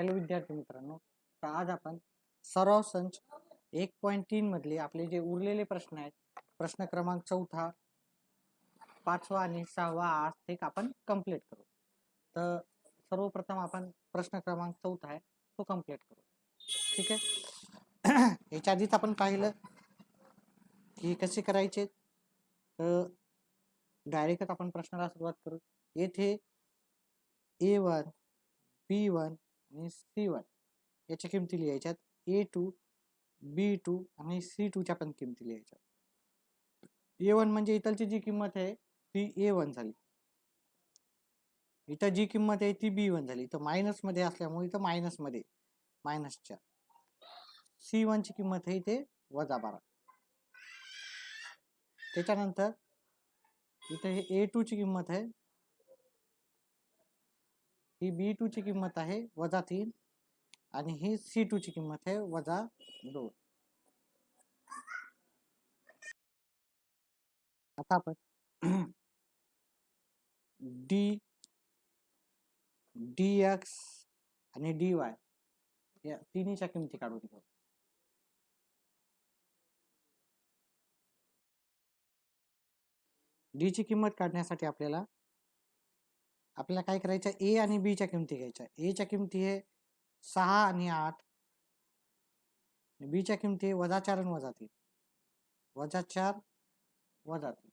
Hello विद्यार्थी मित्रांनो तर आज आपण सराव संच एक पॉईंट तीन मधले आपले जे उरलेले प्रश्न आहेत प्रश्न क्रमांक चौथा पाचवा आणि सहावा आज ते आपण कंप्लीट करू. तर सर्वप्रथम आपण प्रश्न क्रमांक चौथा आहे तो कंप्लीट करू. ठीक आहे? याच्या आधीच आपण पाहिलं की कसे करायचे? तर डायरेक्टच आपण प्रश्नाला सुरुवात करू. येथे ए वन बी वन आणि सी वन याच्या किमती लिहायच्यात. ए टू बी टू आणि सी टूच्या पण किमती लिहायच्यात. ए वन म्हणजे इथलची जी किंमत आहे ती ए वन झाली. इथं जी किंमत आहे ती बी वन झाली. इथं मायनसमध्ये असल्यामुळे इथं मायनसमध्ये मायनसच्या सी ची किंमत आहे इथे वजा बारा. त्याच्यानंतर इथं हे ए टू ची किंमत आहे ही बी टू ची किंमत आहे वजा तीन. आणि ही सी टू ची किंमत आहे वजा दोन. आता आपण डी डी एक्स आणि डी वाय या तिन्हीच्या किमती काढून घेऊ. डी ची किंमत काढण्यासाठी आपल्याला आपल्याला काय करायचं? ए आणि बी च्या किमती घ्यायच्या. ए च्या किमती आहे सहा आणि आठ. बी च्या किमती आहे वजा चार आणि वजा तीन. वजा चार वजा तीन.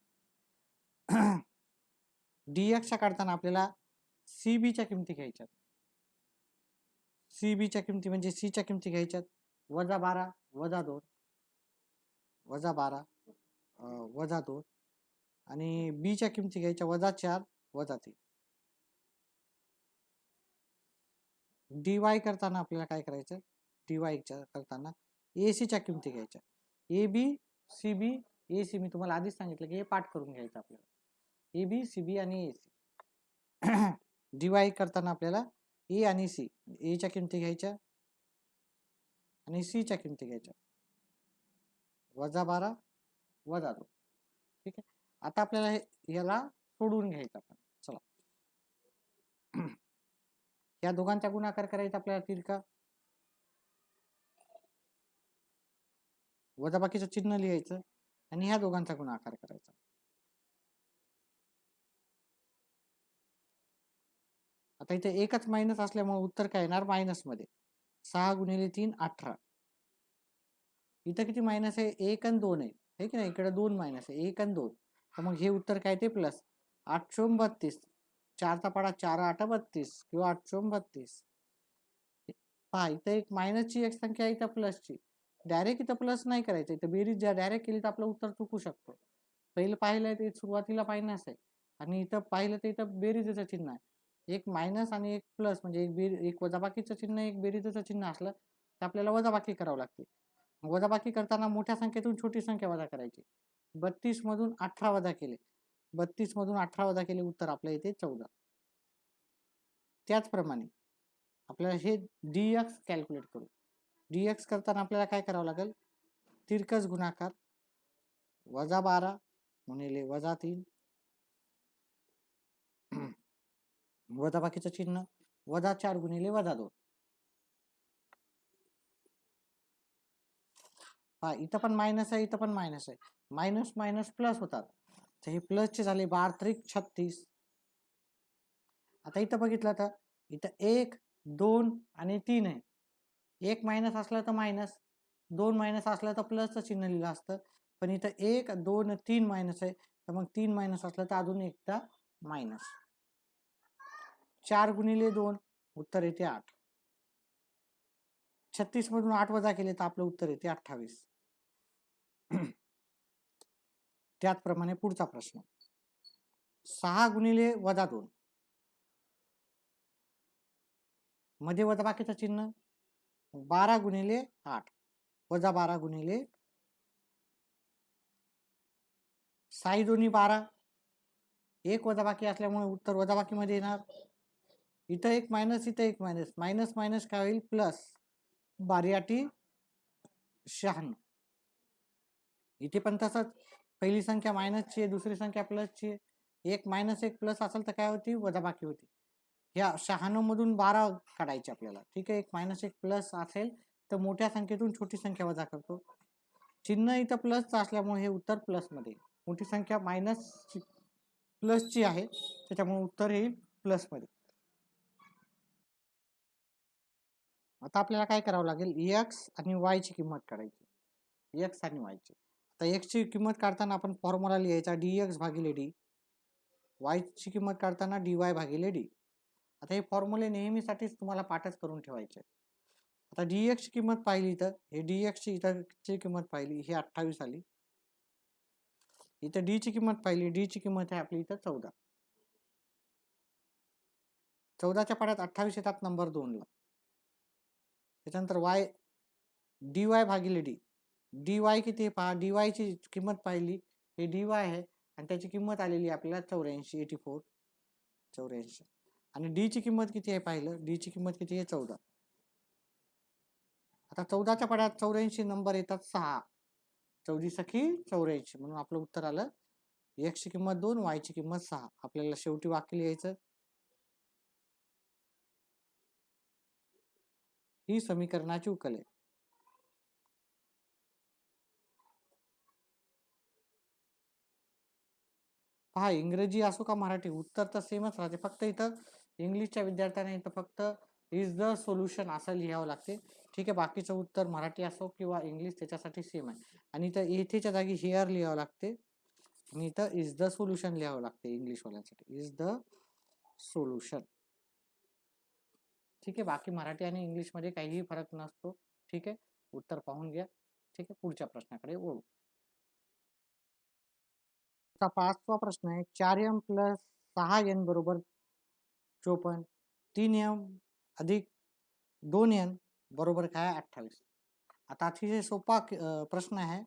डी एक्सच्या काढताना आपल्याला सी बी च्या किमती घ्यायच्यात. सी बी च्या किमती म्हणजे सी च्या किमती घ्यायच्यात. वजा बारा वजा दोन. वजा बारा वजा दोन. आणि बी च्या किमती घ्यायच्या. वजा चार वजा तीन. डी वाय करताना आपल्याला काय करायचं? डी करताना ए च्या किमती घ्यायच्या. A B C B A C मी तुम्हाला आधीच सांगितलं की हे पाठ करून घ्यायचं आपल्याला. ए बी सी बी आणि ए सी डी वाय करताना आपल्याला ए आणि सी एच्या किमती घ्यायच्या आणि सीच्या किमती घ्यायच्या. वजा बारा वजा दोन. ठीक आहे? आता आपल्याला हे याला सोडून घ्यायचं आपण चला या दोघांचा गुणाकार करायचा आपल्याला तिरका? वजाबाकीचं चिन्ह लिहायचं आणि ह्या दोघांचा गुणाकार करायचा. आता इथे एकच मायनस असल्यामुळे उत्तर काय येणार? मायनसमध्ये. सहा गुणिले तीन अठरा. इथं किती मायनस आहे? एक आणि दोन आहे. हे की नाही? इकडे दोन मायनस आहे. एक आणि दोन. तर मग हे उत्तर काय? ते प्लस आठशे बत्तीस. चारचा पाडा चार आठ बत्तीस किंवा आठशे बत्तीस. पहा इथं एक मायनसची एक संख्या आहे इथं प्लसची डायरेक्ट इथं प्लस नाही करायचं. इथं बेरीज ज्या डायरेक्ट केली तर आपलं उत्तर चुकू शकतो. पहिलं पाहिलं ते सुरुवातीला मायनस आहे. आणि इथं पाहिलं तर इथं बेरीजचं चिन्ह आहे. एक मायनस आणि एक प्लस म्हणजे एक बेरी एक वजाबाकीचं चिन्ह एक बेरीजचं चिन्ह असलं तर आपल्याला वजाबाकी करावं लागते. वजाबाकी करताना मोठ्या संख्येतून छोटी संख्या वजा करायची. बत्तीस मधून अठरा वजा केले. बत्तीस मधून अठरा वजा केले उत्तर आपल्या इथे चौदा. त्याचप्रमाणे आपल्याला हे डी एक्स कॅल्क्युलेट करू. डी एक्स करताना आपल्याला काय करावं लागेल? तिरकस गुणाकार वजा बारा म्हणले वजा तीन. वजा बाकीचं चिन्ह वजा चार गुणिले वजा दोन. हा इथं पण मायनस आहे इथं पण मायनस आहे. मायनस मायनस प्लस होतात. तर हे प्लसचे झाले बार त्रिक छत्तीस. आता इथं बघितलं तर इथं एक दोन आणि तीन आहे. एक मायनस असला तर मायनस दोन मायनस असला तर प्लसचं चिन्ह लिहिलं असतं. पण इथं एक दोन तीन मायनस आहे. तर मग तीन मायनस असलं तर अजून एकदा मायनस चार गुणिले दोन उत्तर येते आठ. छत्तीस मधून आठ वजा केले तर आपलं उत्तर येते अठ्ठावीस. त्याचप्रमाणे पुढचा प्रश्न. सहा गुणिले वजा दोन. मध्ये वजा बाकीचं चिन्ह? बारा गुणिले आठ. वजा बारा गुणिले साई दोन्ही बारा. एक वजाबाकी असल्यामुळे उत्तर वजाबाकीमध्ये येणार. इथं एक मायनस इथं एक मायनस मायनस मायनस काय होईल? प्लस बारियाटी शहाण्णव. इथे पण तसंच. पहिली संख्या मायनसची आहे दुसरी संख्या प्लसची आहे. एक मायनस एक प्लस असेल तर काय होती? वजाबाकी होती. ह्या शहाण्णव मधून बारा काढायचे आपल्याला. ठीक आहे? एक मायनस एक प्लस असेल तर मोठ्या संख्येतून छोटी संख्या वजा करतो. चिन्ह इथं प्लसचं असल्यामुळे हे उत्तर प्लसमध्ये मोठी संख्या मायनस प्लसची आहे. त्याच्यामुळे उत्तर येईल प्लसमध्ये आता आपल्याला काय करावं लागेल? एक्स आणि वायची किंमत काढायची. एक्स आणि वायची तर आता किंमत काढताना आपण फॉर्म्युला लिहायचा डी एक्स भागिले डी वायची किंमत काढताना डी वाय भागिले डी आता हे फॉर्म्युले नेहमीसाठीच तुम्हाला पाठच करून ठेवायचे. आता डी एक्सची किंमत पाहिली तर हे डी एक्सची इथंची किंमत पाहिली ही अठ्ठावीस आली. इथं डीची किंमत पाहिली डीची किंमत आहे आपली इथं चौदा. चौदाच्या पाड्यात अठ्ठावीस येतात नंबर दोनला. त्याच्यानंतर वाय डी वाय भागिले डी डी वाय किती आहे? पहा डी वायची किंमत पाहिली. हे डी वाय आहे आणि त्याची किंमत आलेली आहे आपल्याला चौऱ्याऐंशी एटी फोर. चौऱ्याऐंशी. आणि डी ची किंमत किती आहे पाहिलं? डी ची किंमत किती आहे? चौदा. आता चौदाच्या पाड्यात चौऱ्याऐंशी नंबर येतात सहा. चौदी सखी चौऱ्याऐंशी. म्हणून आपलं उत्तर आलं एक्स किंमत दोन वाय ची किंमत सहा. आपल्याला शेवटी वाक्य लिहायचं. ही समीकरणाची उकल आहे. पहा इंग्रजी असो का मराठी उत्तर तर सेमच राहते. फक्त इथं इंग्लिशच्या विद्यार्थ्यांना इथं फक्त इज द सोल्युशन असं लिहावं लागते. ठीक आहे बाकीचं उत्तर मराठी असो किंवा इंग्लिश त्याच्यासाठी सेम आहे. आणि इथं येथेच्या जागी हेअर लिहावं लागते. आणि इथं इज द सोल्युशन लिहावं लागते इंग्लिशवाल्यांसाठी. इज द सोल्युशन ठीक आहे बाकी मराठी आणि इंग्लिशमध्ये काहीही फरक नसतो. ठीक आहे उत्तर पाहून घ्या. ठीक आहे पुढच्या प्रश्नाकडे ओळू आता पाचवा प्रश्न आहे. चार एम प्लस सहा एन बरोबर चोपन्न. तीन एम अधिक दोन एन बरोबर काय अठ्ठावीस. आता अतिशय सोपा प्रश्न आहे.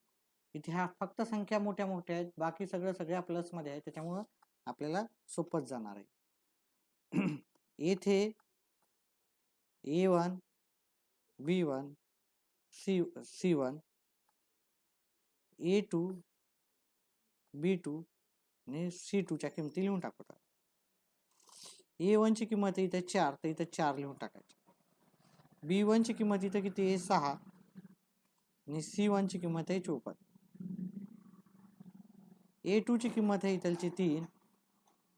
इथे हा फक्त संख्या मोठ्या मोठ्या आहेत. बाकी सगळं सगळ्या प्लसमध्ये आहे. त्याच्यामुळं आपल्याला सोपंच जाणार आहे. येथे A one B one C C one A two B two आणि सी टूच्या किमती लिहून टाकू ए वनची किंमत आहे इथं चार तर इथं चार लिहून टाकायची. बी वनची किंमत इथं किती आहे? सहा. आणि सी वनची किंमत आहे चोपन्न ए टूची किंमत आहे इथलची तीन.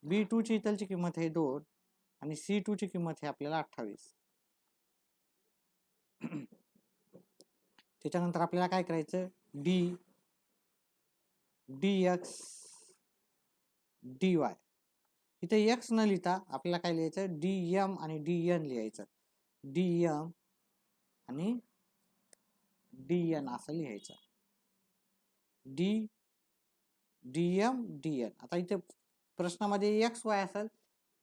बी टूची इथलची किंमत आहे दोन. आणि सी टूची किंमत आहे आपल्याला अठ्ठावीस. त्याच्यानंतर आपल्याला काय करायचं? D D X D Y इथे एक्स न लिहिता आपल्याला काय लिहायचं? डी एम आणि डी एन लिहायचं. डी एम आणि डी एन असं लिहायचं. D D M D N आता इथे प्रश्नामध्ये एक्स वाय असेल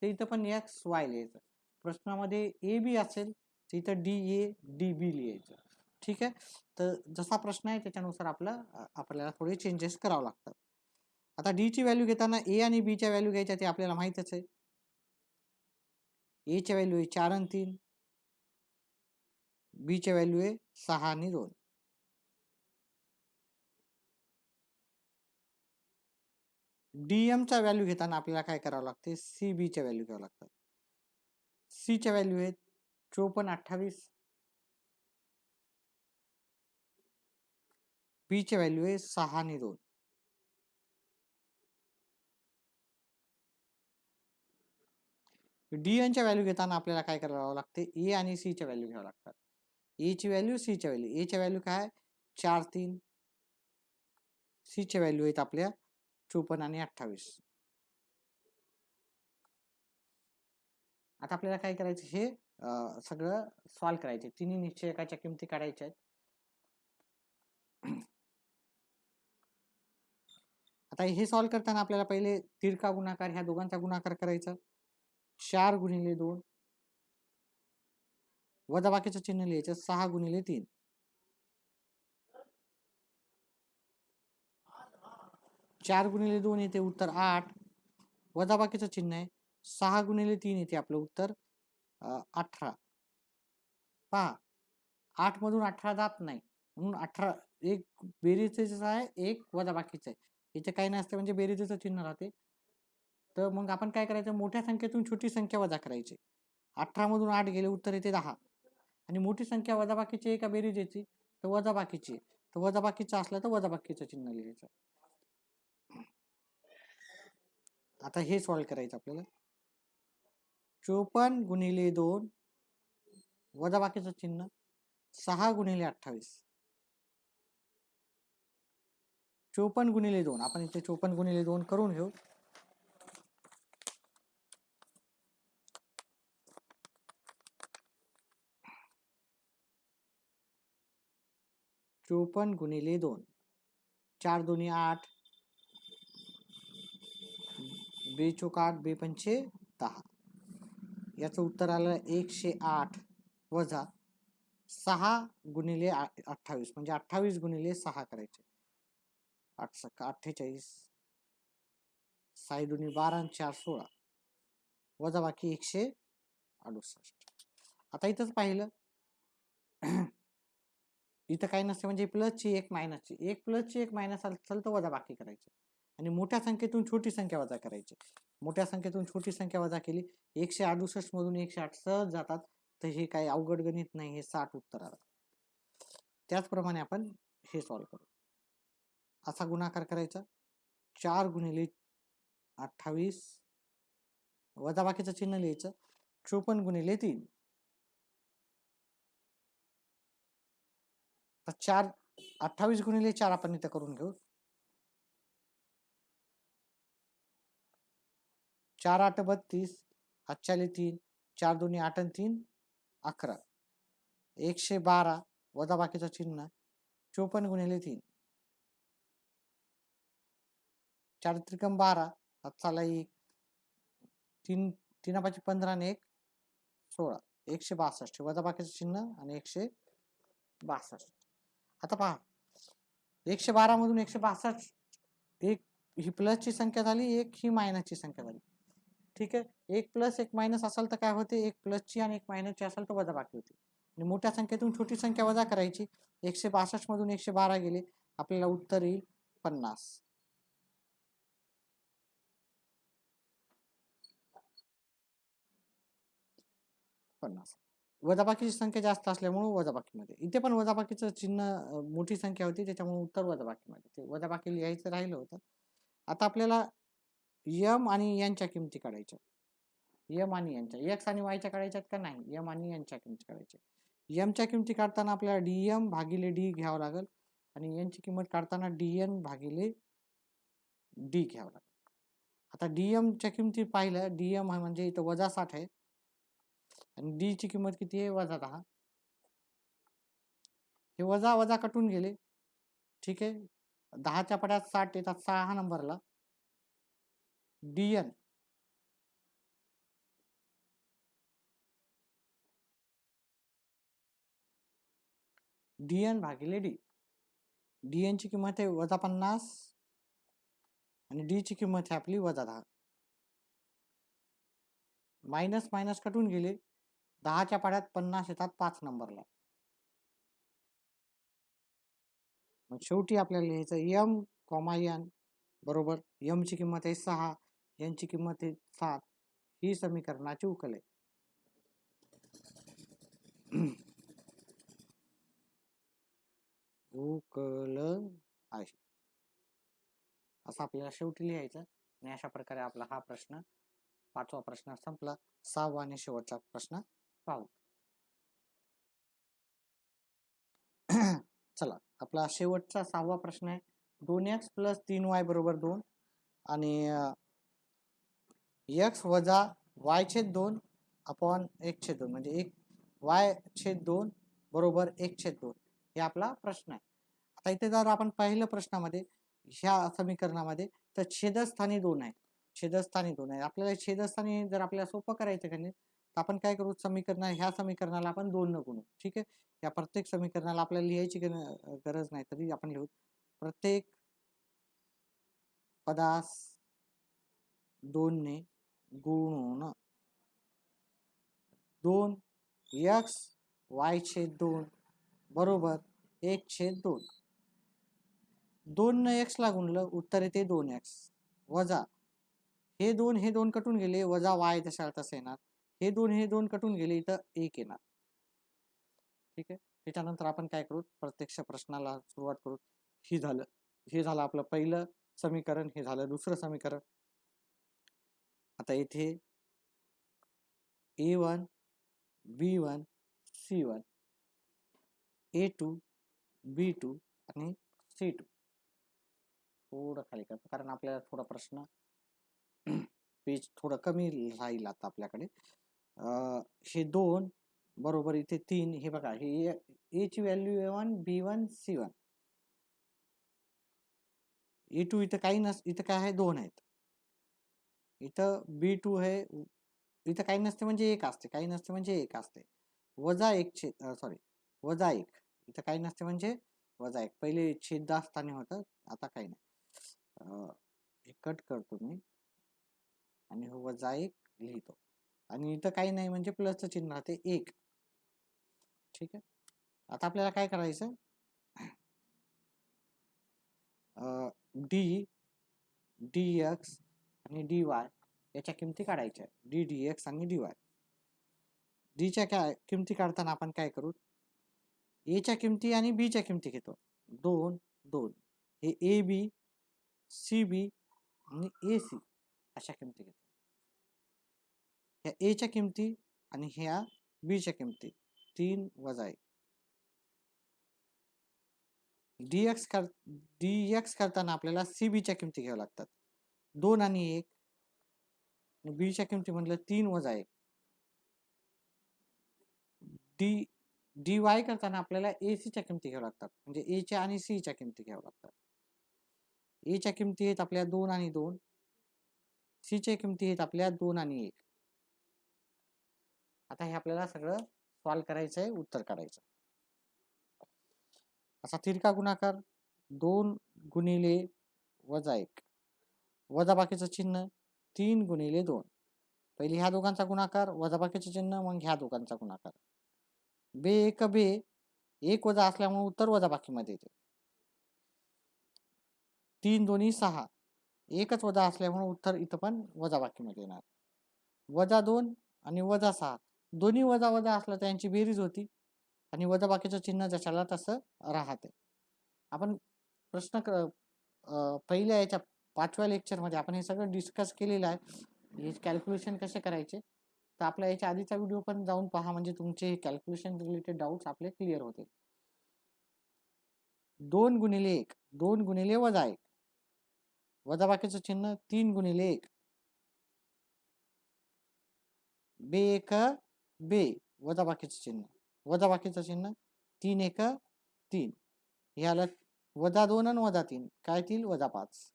तर इथं पण एक्स वाय लिहायचं. प्रश्नामध्ये ए बी असेल तर इथं डी ए डी बी लिहायचं. ठीक आहे? तर जसा प्रश्न आहे त्याच्यानुसार आपलं आपल्याला थोडे चेंजेस करावं लागतात आता डी ची व्हॅल्यू घेताना ए आणि बी च्या व्हॅल्यू घ्यायच्या ते आपल्याला माहितच आहे. ए व्हॅल्यू आहे चार आणि तीन. बीच्या व्हॅल्यू आहे सहा आणि दोन. डीएमचा व्हॅल्यू घेताना आपल्याला काय करावं लागते? सी बीच्या व्हॅल्यू घ्यावं लागतात सी च्या व्हॅल्यू आहेत चोपन्न अठ्ठावीस. पी च्या व्हॅल्यू आहे सहा आणि दोन. डी च्या व्हॅल्यू घेताना आपल्याला काय करावं लागते? ए आणि सी च्या व्हॅल्यू घ्यावं लागतात. ए ची व्हॅल्यू सी च्या व्हॅल्यू. ए च्या व्हॅल्यू काय? चार तीन. सी च्या व्हॅल्यू आहेत आपल्या चोपन्न आणि अठ्ठावीस. आता आपल्याला काय करायचं? हे सगळं सॉल्व करायचे तिन्ही निश्चयकाच्या किमती काढायच्या आहेत. आता हे सॉल्व करताना आपल्याला पहिले तिरका गुणाकार ह्या दोघांचा गुणाकार करायचा. चार गुणिले दोन. वजाबाकीचं चिन्ह लिहायचं सहा गुणिले तीन. चार गुणिले दोन येते उत्तर आठ. वजाबाकीचं चिन्ह आहे सहा गुणिले तीन येते आपलं उत्तर अठरा. पहा आठ मधून अठरा जात नाही. म्हणून अठरा एक बेरीचे आहे एक वजाबाकीचं आहे. इथे काही नसते म्हणजे बेरीजेचं चिन्ह राहते. तर मग आपण काय करायचं? मोठ्या संख्येतून छोटी संख्या वजा करायची. अठरामधून आठ गेले उत्तर येते दहा. आणि मोठी संख्या वजाबाकीची आहे का बेरीज तर वजाबाकीची तर वजाबाकीचं असलं तर वजाबाकीचं चिन्ह लिहायचं. आता हे सॉल्व करायचं आपल्याला. चोपन्न गुणिले दोन वजाबाकीचं चिन्ह सहा गुणिले अठ्ठावीस. चोपन्न गुणिले दोन. आपण इथे चोपन्न गुणिले दोन करून घेऊ. चोपन्न गुणिले दोन. चार दोन्ही आठ. बे चोक आठ बे पंचे दहा. याचं उत्तर आलं एकशे आठ वजा सहा गुणिले अठ्ठावीस. म्हणजे अठ्ठावीस गुणिले सहा करायचे. आठ सका अठ्ठेचाळीस. साई दोन्ही बारा चार सोळा. वजा बाकी एकशे अडुसष्ट. आता इथंच पाहिलं. इथं काही नसते म्हणजे प्लसची एक मायनसची. एक प्लसची एक मायनस असेल तर वजा बाकी करायची. आणि मोठ्या संख्येतून छोटी संख्या वजा करायची. मोठ्या संख्येतून छोटी संख्या वजा केली एकशे अडुसष्ट मधून एकशे आठ सहज जातात. तर हे काही अवघड गणित नाही हे साठ उत्तर आलं त्याचप्रमाणे आपण हे सॉल्व करू. असा गुणाकार करायचा. चार गुणिले अठ्ठावीस. वजा बाकीचं चिन्ह लिहायचं. चोपन्न गुणिले तीन. तर चार अठ्ठावीस गुणिले चार आपण इथं करून घेऊ. चार आठ बत्तीस आजच्याले तीन चार दोन्ही आठ आणि तीन अकरा. एकशे बारा वजाबाकीचं चिन्ह चोपन्न गुणिले तीन. चार त्रिकम बारा हातचाला एक. तीन तीन पाचशे पंधरा आणि एक सोळा. एकशे बासष्ट. वजा बाकीचं चिन्ह आणि एकशे बासष्ट. आता पहा. एकशे बारामधून एकशे बासष्ट. एक ही प्लसची संख्या झाली एक ही मायनसची संख्या झाली. ठीक आहे? एक प्लस एक मायनस असेल तर काय होते? एक प्लसची आणि एक मायनसची असेल तर वजा बाकी होते. आणि मोठ्या संख्येतून छोटी संख्या वजा करायची. एकशे बासष्टमधून एकशे बारा गेले. आपल्याला उत्तर येईल पन्नास. पन्नास. वजाबाकीची संख्या जास्त असल्यामुळं वजाबाकीमध्ये. इथे पण वजाबाकीचं चिन्ह मोठी संख्या होती त्याच्यामुळे उत्तर वजाबाकीमध्ये. ते वजाबाकी लिहायचं राहिलं होतं. आता आपल्याला यम आणि यांच्या किमती काढायच्या यम आणि यांच्या. एक्स आणि वायच्या काढायच्यात का नाही? यम आणि यांच्या किमती काढायच्या यमच्या किमती काढताना आपल्याला डी एम भागिले डी घ्यावं लागेल आणि यांची किंमत काढताना डी एन भागिले डी घ्यावं लागेल. आता डी एमच्या किमती पाहिलं डी एम म्हणजे इथं वजा साठ आहे. आणि डी ची किंमत किती आहे? वजा दहा. हे वजा वजा कटून गेले. ठीक आहे? दहाच्या पड्यात साठ येतात सहा नंबरला. डीएन डीएन भागिले डी डीएन ची किंमत आहे वजा पन्नास. आणि डी ची किंमत आहे आपली वजा दहा. मायनस मायनस कटून गेले. दहाच्या पाड्यात पन्नास येतात पाच नंबरला. मग शेवटी आपल्याला लिहायचं यम कॉमा यन बरोबर? यम ची किंमत आहे सहा यांची किंमत आहे सात. ही समीकरणाची उकल आहे. उकल आहे. असं आपल्याला शेवटी लिहायचं आणि अशा प्रकारे आपला हा प्रश्न पाचवा प्रश्न संपला. सहावा आणि शेवटचा प्रश्न पाहू. चला आपला शेवटचा सहावा प्रश्न आहे. दोन एक्स प्लस तीन वाय बरोबर दोन आणि एक्स वजा वाय छेद दोन अपॉन एक छेद दोन म्हणजे एक वाय छेद दोन बरोबर एक छेद दोन हे आपला प्रश्न आहे. आता इथे जर आपण पहिल्या प्रश्नामध्ये ह्या समीकरणामध्ये तर छेदस्थानी दोन आहे छेदस्थानी दोन आहे आपल्याला छेदस्थानी जर आपल्याला सोपं करायचं का नाही तर आपण काय करू? समीकरण ह्या समीकरणाला आपण दोन न गुणू ठीक आहे? या प्रत्येक समीकरणाला आपल्याला लिहायची गरज नाही तरी आपण लिहू. प्रत्येक पदास दोनने गुणून दोन यक्स वाय छेद दोन बरोबर एक छेद दोन. दोन न एक्स गुणलं उत्तर येते दोन एक्स वजा हे दोन हे दोन कटून गेले वजा वाय तशा तसं येणार. हे दोन हे दोन कटून गेले इथं एक येणार. ठीक आहे? त्याच्यानंतर आपण काय करू? प्रत्यक्ष प्रश्नाला सुरुवात करू. ही झालं. हे झालं आपलं पहिलं समीकरण हे झालं दुसरं समीकरण. आता इथे A one B one C one A two B two आणि सी टू थोडं खाली करतो कारण आपल्याला थोडा प्रश्न पेज थोडं कमी राहील आता आपल्याकडे. हे दोन बरोबर इथे तीन हे बघा हे ए ची value A one B one C one A two इथं काही नस इथं काय आहे? दोन आहेत. इथं बी टू हे इथं काही नसते म्हणजे एक असते काही नसते म्हणजे एक असते. वजा एक छेद सॉरी वजा एक. इथं काही नसते म्हणजे वजा एक. पहिले छेद असताना होतं आता काही नाही. हे कट करतो मी. आणि हो वजा एक लिहितो. आणि इथं काही नाही म्हणजे प्लसचं चिन्ह राहते एक. ठीक आहे? आता आपल्याला काय करायचं? डी डी एक्स आणि डी वाय याच्या किमती काढायच्या डी डी एक्स आणि डी वाय डीच्या काय किमती काढताना आपण काय करू? एच्या किमती आणि बीच्या किमती घेतो. दोन दोन. हे ए बी सी बी आणि ए सी अशा किमती घेतो. ह्या एच्या किमती आणि ह्या बीच्या किमती. तीन वजा एक. डी एक्स कर डी एक्स करताना आपल्याला सी बीच्या किमती घ्याव्या लागतात. दोन आणि एक. बीच्या किमती म्हटलं तीन वजा एक. डी डी वाय करताना आपल्याला ए च्या किमती घ्याव्या लागतात. म्हणजे एच्या आणि सीच्या किमती घ्याव्या लागतात. एच्या किमती आहेत आपल्या दोन आणि दोन. सी च्या किमती आहेत आपल्या दोन आणि एक. आता हे आपल्याला सगळं सॉल्व करायचं आहे उत्तर काढायचं. असा तिरका गुणाकार दोन गुणिले वजा एक. वजा बाकीचं चिन्ह तीन गुणिले दोन. पहिले ह्या दोघांचा गुणाकार वजा बाकीचं चिन्ह मग ह्या दोघांचा गुणाकार. बे एक बे एक वजा असल्यामुळे उत्तर वजा बाकीमध्ये येते. तीन दोन्ही सहा एकच वजा असल्यामुळे उत्तर इथं पण वजा बाकीमध्ये येणार. वजा दोन आणि वजा सहा दोन्ही वजा वजा असला तर यांची बेरीज होती. आणि वजा बाकीचं चिन्ह जशाला तसं राहते. आपण प्रश्न क पहिल्या याच्या पाचव्या लेक्चरमध्ये आपण हे सगळं डिस्कस केलेलं आहे. हे कॅल्क्युलेशन कसे करायचे? तर आपल्या याच्या आधीचा व्हिडिओ पण जाऊन पहा. म्हणजे तुमचे हे कॅल्क्युलेशन रिलेटेड डाऊट्स आपले क्लिअर होतील. दोन गुणिले एक. दोन गुणिले वजा एक. वजा बाकीचं चिन्ह तीन गुणिले एक. बे एक बे वजा बाकीचं चिन्ह. वजा बाकीचं चिन्ह तीन एक तीन. ह्याला वजा दोन आणि वजा तीन. काय येतील वजा पाच.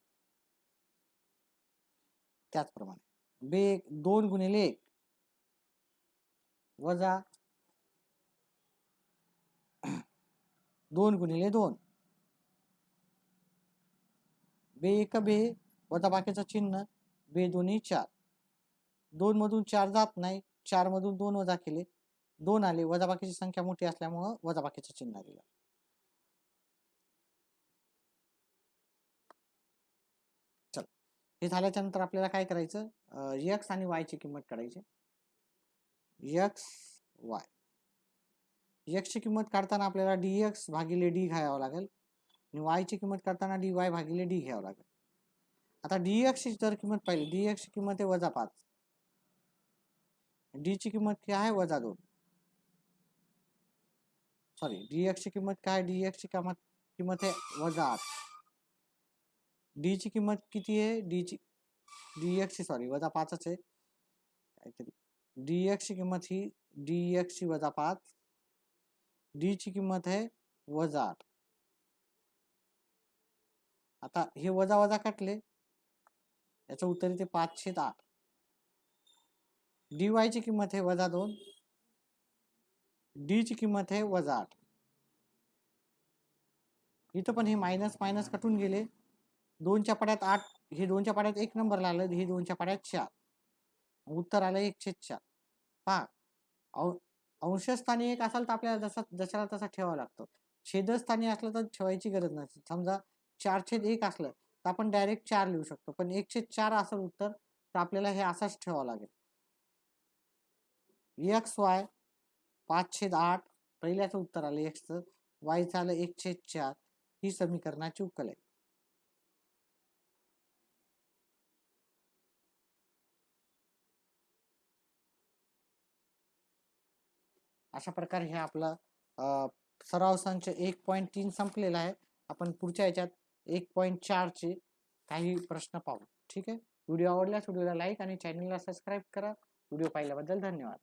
त्याचप्रमाणे. बे एक दोन गुणिले एक. वजा दोन गुणिले दोन. बे एक बे. वजा बाकीचं चिन्ह बे दोन्ही चार. दोन मधून चार जात नाही. चार मधून दोन वजा केले. दोन आले. वजाबाकीची संख्या मोठी असल्यामुळं वजाबाकीचं चिन्ह दिलं. चल. हे झाल्याच्यानंतर आपल्याला काय करायचं? यक्स आणि वाय ची किंमत काढायची. यक्स वाय यक्स ची किंमत काढताना आपल्याला डी एक्स भागिले डी घ्यावं लागेल. आणि वाय ची किंमत काढताना डी वाय भागिले डी घ्यावं लागेल. आता डी एक्सची जर किंमत पाहिली. डी एक्सची किंमत आहे वजा पाच. डी ची किंमत काय आहे वजा दोन? सॉरी डी एक्स ची किंमत काय? डी एक्स ची किंमत किंमत आहे वजा आठ. डी ची किंमत किती आहे? डी ची डी एक्स ची सॉरी वजा पाचच आहे. काहीतरी. डी एक्स ची किंमत ही डी एक्स ची वजा पाच. डी ची किंमत आहे वजा आठ. आता हे वजा वजा काटले. याचं उत्तर येते पाचशे आठ. डी वाय ची किंमत आहे वजा दोन. डी ची किंमत आहे वजा आठ. इथं पण हे मायनस मायनस कटून गेले. दोनच्या पाड्यात आठ हे दोनच्या पाड्यात एक नंबर आलं हे दोनच्या पाड्यात चार. उत्तर आलं एकशे चार. पहा अंशस्थानी एक असाल तर आपल्याला जसा जशाला तसा ठेवावा लागतो. छेदस्थानी असलं तर ठेवायची गरज नसते समजा चार छेद एक असलं तर आपण डायरेक्ट चार लिहू शकतो. पण एकशे चार असेल उत्तर तर आपल्याला हे असंच ठेवावं लागेल. एक्स वाय पाच छेद आठ. पहिल्याचं उत्तर आलं एक्सचं वायचं आलं एक छेद चार. ही समीकरणाची उकल आहे. अशा प्रकारे हे आपलं सराव संच एक पॉईंट तीन संपलेला आहे. आपण पुढच्या याच्यात एक पॉईंट चारचे काही प्रश्न पाहू. ठीक आहे? व्हिडिओ आवडल्यास व्हिडिओला लाईक आणि चॅनलला सबस्क्राईब करा. व्हिडिओ पाहिल्याबद्दल धन्यवाद.